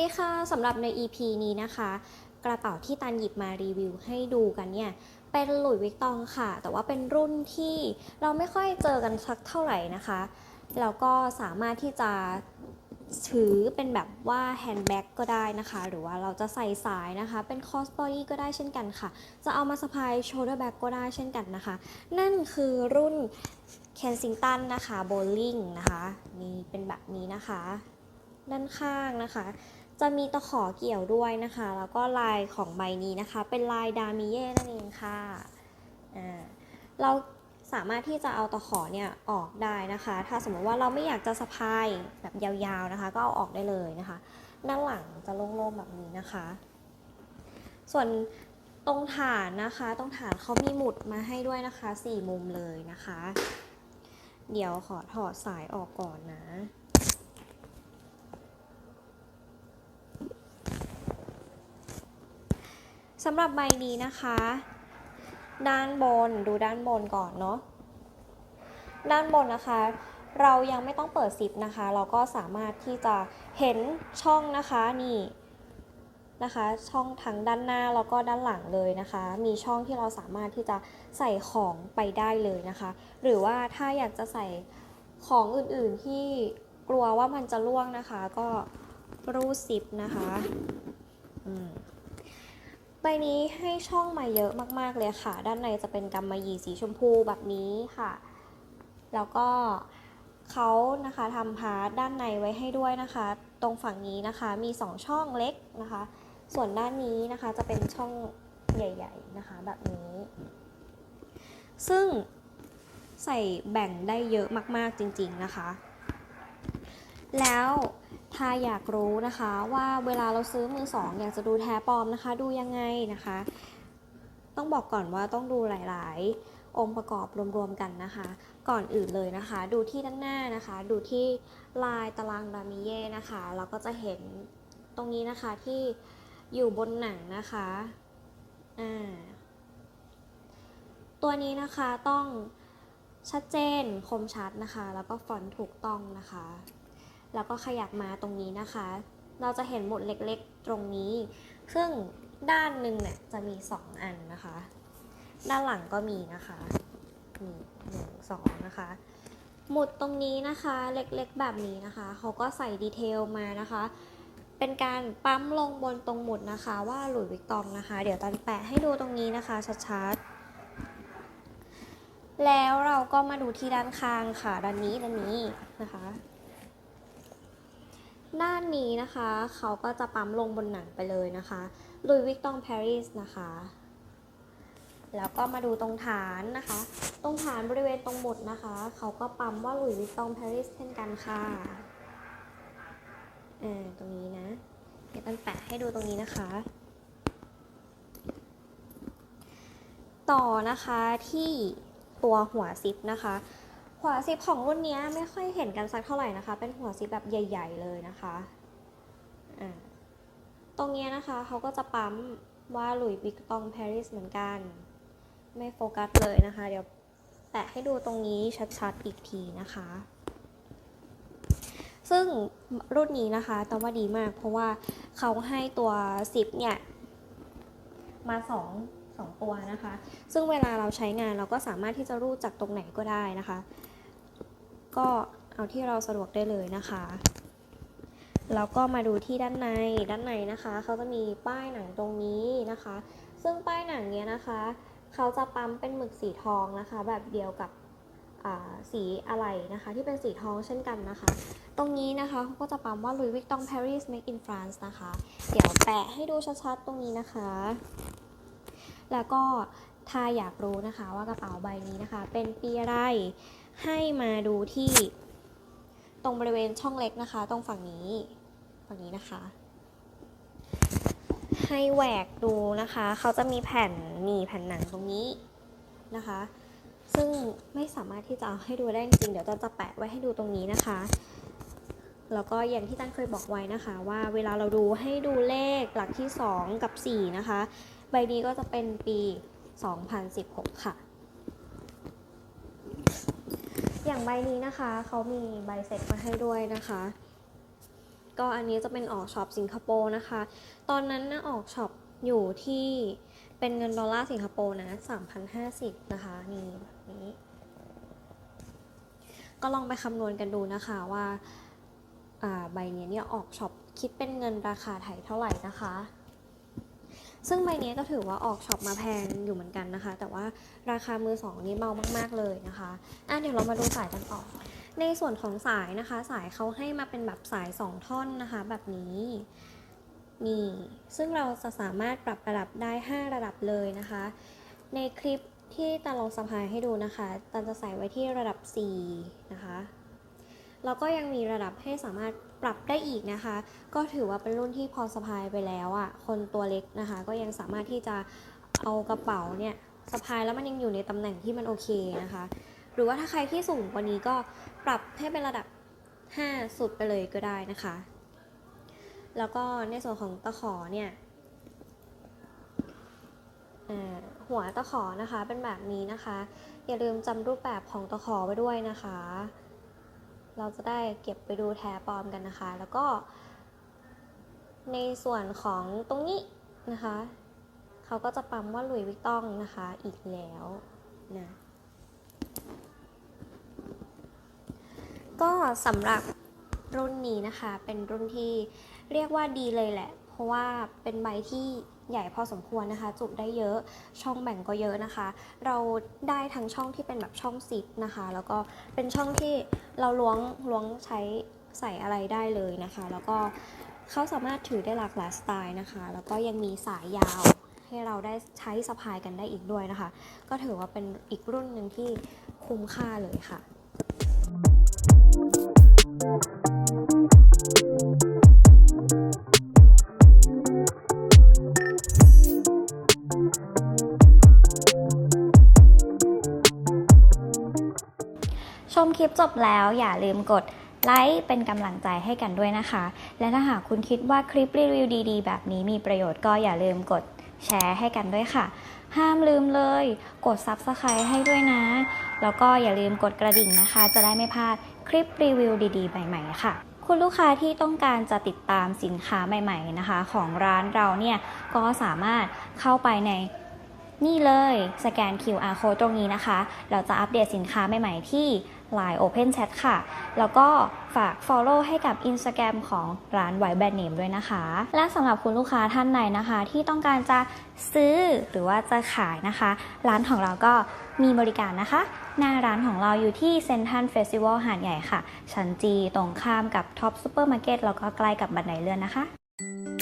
ดีค่ะสำหรับใน EP นี้นะคะ กระเป๋าที่ตันหยิบมารีวิวให้ดูกันเนี่ยเป็นหลุยวิกตองค่ะ แต่ว่าเป็นรุ่นที่เราไม่ค่อยเจอกันสักเท่าไหร่นะคะแล้วก็สามารถที่จะถือเป็นแบบว่าแฮนด์แบ็กก็ได้นะคะ หรือว่าเราจะใส่สายนะคะ เป็นคอสบอดี้ก็ได้เช่นกันค่ะ จะเอามาสะพายโชเดอร์แบ็กก็ได้เช่นกันนะคะ นั่นคือรุ่นเคนซิงตันนะคะโบลิ่งนะคะ นี่เป็นแบบนี้นะคะ ด้านข้างนะคะ จะมีตะขอเกี่ยวด้วยนะคะ แล้วก็ลายของใบนี้นะคะ เป็นลายดามิเย่นั่นเองค่ะอ่าเราสามารถที่จะเอาตะขอเนี่ยออกได้นะคะ ถ้าสมมติว่าเราไม่อยากจะสะพายแบบยาวๆนะคะ ก็เอาออกได้เลยนะคะ ด้านหลังจะโล่งๆแบบนี้นะคะ ส่วนตรงฐานนะคะ ตรงฐานเขามีหมุดมาให้ด้วยนะคะสี่มุมเลยนะคะ เดี๋ยวขอถอดสายออกก่อนนะ สำหรับใบนี้นะคะ ด้านบนดูด้านบนก่อนเนาะด้านบนนะคะ เรายังไม่ต้องเปิดซิปนะคะ เราก็สามารถที่จะเห็นช่องนะคะนี่นะคะ ช่องทั้งด้านหน้าแล้วก็ด้านหลังเลยนะคะ มีช่องที่เราสามารถที่จะใส่ของไปได้เลยนะคะ หรือว่าถ้าอยากจะใส่ของอื่นๆที่กลัวว่ามันจะล่วงนะคะ ก็รูดซิปนะคะ อืม ใบนี้ให้ช่องมาเยอะมากๆเลยค่ะ ด้านในจะเป็นกำมะหยี่สีชมพูแบบนี้ค่ะ แล้วก็เขานะคะทำพาร์ทด้านในไว้ให้ด้วยนะคะ ตรงฝั่งนี้นะคะมี 2 ช่องเล็กนะคะ ส่วนด้านนี้นะคะจะเป็นช่องใหญ่ ๆนะคะแบบนี้ ซึ่งใส่แบ่งได้เยอะมากๆจริง ๆนะคะ แล้ว ถ้าอยากรู้นะคะว่าเวลาเราซื้อมือสองอยากจะดูแท้ปลอมนะคะ ดูยังไงนะคะ ต้องบอกก่อนว่าต้องดูหลาย ๆ องค์ประกอบรวมๆกันนะคะ ก่อนอื่นเลยนะคะ ดูที่ด้านหน้านะคะ ดูที่ลายตารางดามิเย่นะคะเราก็จะเห็นตรงนี้นะคะที่อยู่บนหนังนะคะอ่าตัวนี้นะคะต้องชัดเจนคมชัดนะคะ แล้วก็ฟอนต์ถูกต้องนะคะ แล้วก็ขยับมาตรงนี้นะคะ เราจะเห็นหมุดเล็กๆตรงนี้ ซึ่งด้านหนึ่งเนี่ยจะมี 2 อันนะคะ ด้านหลังก็มีนะคะนี่หนึ่งสองนะคะ หมุดตรงนี้นะคะเล็กๆแบบนี้นะคะ เขาก็ใส่ดีเทลมานะคะ เป็นการปั๊มลงบนตรงหมุดนะคะว่าหลุยส์วิกตองนะคะ เดี๋ยวตันแปะให้ดูตรงนี้นะคะชัดๆ แล้วเราก็มาดูที่ด้านข้างค่ะ ด้านนี้ด้านนี้นะคะ ด้านนี้นะคะ เขาก็จะปั๊มลงบนหนังไปเลยนะคะลุยวิกตองปารีสนะคะ แล้วก็มาดูตรงฐานนะคะ ตรงฐานบริเวณตรงหมุดนะคะ เขาก็ปั๊มว่าลุยวิกตองปารีสเช่นกันค่ะเออตรงนี้นะ เดี๋ยวตันแปะให้ดูตรงนี้นะคะ ต่อนะคะที่ตัวหัวซิปนะคะ หัวซิปของรุ่นนี้ไม่ค่อยเห็นกันสักเท่าไหร่นะคะ เป็นหัวซิปแบบใหญ่ ๆ เลยนะคะตรงนี้นะคะเขาก็จะปั๊มว่าหลุยส์วิกตองปารีสเหมือนกัน ไม่โฟกัสเลยนะคะ เดี๋ยวแตะให้ดูตรงนี้ชัดๆอีกทีนะคะ ซึ่งรุ่นนี้นะคะแต่ว่าดีมากเพราะว่าเขาให้ตัวซิปเนี่ย มาสองสองตัวนะคะ ซึ่งเวลาเราใช้งานเราก็สามารถที่จะรูดจากตรงไหนก็ได้นะคะ ก็เอาที่เราสะดวกได้เลยนะคะแล้วก็มาดูที่ด้านในด้านในนะคะเขาจะมีป้ายหนังตรงนี้นะคะ ซึ่งป้ายหนังเนี้ยนะคะเขาจะปั๊มเป็นหมึกสีทองนะคะ แบบเดียวกับสีอะไรนะคะ ที่เป็นสีทองเช่นกันนะคะ ตรงนี้นะคะเขาก็จะปั๊มว่า Louis Vuitton Paris Made in France นะคะ เดี๋ยวแปะให้ดูชัดๆตรงนี้นะคะ แล้วก็ถ้าอยากรู้นะคะว่ากระเป๋าใบนี้นะคะ เป็นปีอะไร ให้มาดูที่ตรงบริเวณช่องเล็กนะคะ ตรงฝั่งนี้ฝั่งนี้นะคะ ให้แหวกดูนะคะ เขาจะมีแผ่นมีแผ่นหนังตรงนี้นะคะ ซึ่งไม่สามารถที่จะเอาให้ดูได้จริงเดี๋ยวจะจะแปะไว้ให้ดูตรงนี้นะคะแล้วก็อย่างที่ตั้นเคยบอกไว้นะคะว่าเวลาเราดูให้ดูเลขหลักที่ 2 กับ 4 นะคะ ใบนี้ก็จะเป็นปี 2016 ค่ะ อย่างใบนี้นะคะเขามีใบเสร็จมาให้ด้วยนะคะ ก็อันนี้จะเป็นออกช็อปสิงคโปร์นะคะ ตอนนั้นนะออกช็อปอยู่ที่เป็นเงินดอลลาร์สิงคโปร์นะ3,050 นะคะ นี่แบบนี้ ก็ลองไปคำนวณกันดูนะคะว่าใบนี้เนี่ยออกช็อปคิดเป็นเงินราคาไทยเท่าไหร่นะคะ ซึ่งใบนี้ก็ถือว่าออกช็อปมาแพงอยู่เหมือนกันนะคะ แต่ว่าราคามือสองนี่เบามาก ๆ เลยนะคะอะเดี๋ยวเรามาดูสายกันต่อในส่วนของสายนะคะ สายเขาให้มาเป็นแบบสาย 2 ท่อนนะคะ แบบนี้ นี่ ซึ่งเราจะสามารถปรับระดับได้ 5 ระดับเลยนะคะ ในคลิปที่ตาลองสะพายให้ดูนะคะตาจะใส่ไว้ที่ระดับ 4 นะคะแล้วก็ยังมีระดับให้สามารถ ปรับได้อีกนะคะ ก็ถือว่าเป็นรุ่นที่พอสะพายไปแล้วอะ่ะคนตัวเล็กนะคะ ก็ยังสามารถที่จะเอากระเป๋าเนี่ยสะพายแล้วมันยังอยู่ในตำแหน่งที่มันโอเคนะคะ หรือว่าถ้าใครที่สูงกว่านี้ก็ปรับให้เป็นระดับ 5 สุดไปเลยก็ได้นะคะ แล้วก็ในส่วนของตะขอเนี่ยหัวตะขอนะคะเป็นแบบนี้นะคะ อย่าลืมจำรูปแบบของตะขอไว้ด้วยนะคะ เราจะได้เก็บไปดูแท้ปลอมกันนะคะ แล้วก็ ในส่วนของตรงนี้นะคะ เขาก็จะปั๊มว่าหลุยวิกตองนะคะอีกแล้วนะก็สำหรับรุ่นนี้นะคะเป็นรุ่นที่เรียกว่าดีเลยแหละ เพราะว่าเป็นใบที่ ใหญ่พอสมควรนะคะ จุได้เยอะช่องแบ่งก็เยอะนะคะ เราได้ทั้งช่องที่เป็นแบบช่องซิปนะคะ แล้วก็เป็นช่องที่เราล้วงล้วงใช้ใส่อะไรได้เลยนะคะ แล้วก็เขาสามารถถือได้หลากหลายสไตล์นะคะ แล้วก็ยังมีสายยาวให้เราได้ใช้สะพายกันได้อีกด้วยนะคะ ก็ถือว่าเป็นอีกรุ่นหนึ่งที่คุ้มค่าเลยค่ะ ชมคลิปจบแล้วอย่าลืมกดไลค์เป็นกำลังใจให้กันด้วยนะคะ และถ้าหากคุณคิดว่าคลิปรีวิวดีๆ แบบนี้มีประโยชน์ก็อย่าลืมกดแชร์ให้กันด้วยค่ะ ห้ามลืมเลย กด Subscribe ให้ด้วยนะ แล้วก็อย่าลืมกดกระดิ่งนะคะ จะได้ไม่พลาดคลิปรีวิวดีๆ ใหม่ๆค่ะ คุณลูกค้าที่ต้องการจะติดตามสินค้าใหม่ ๆนะคะ ของร้านเราเนี่ยก็สามารถเข้าไปในนี่เลย สแกน QR code ตรงนี้นะคะ เราจะอัปเดตสินค้าใหม่ ๆ ที่ Line Open Chat ค่ะ แล้วก็ฝาก Follow ให้กับ Instagram ของร้านไวแบรนด์เนมด้วยนะคะ และสำหรับคุณลูกค้าท่านไหนนะคะ ที่ต้องการจะซื้อหรือว่าจะขายนะคะ ร้านของเราก็มีบริการนะคะ หน้าร้านของเราอยู่ที่เซนทันเฟสติวัลหาดใหญ่ค่ะ ชั้นจีตรงข้ามกับท็อปซูเปอร์มาร์เก็ตแล้วก็ใกล้กับบันไดเลื่อนนะคะ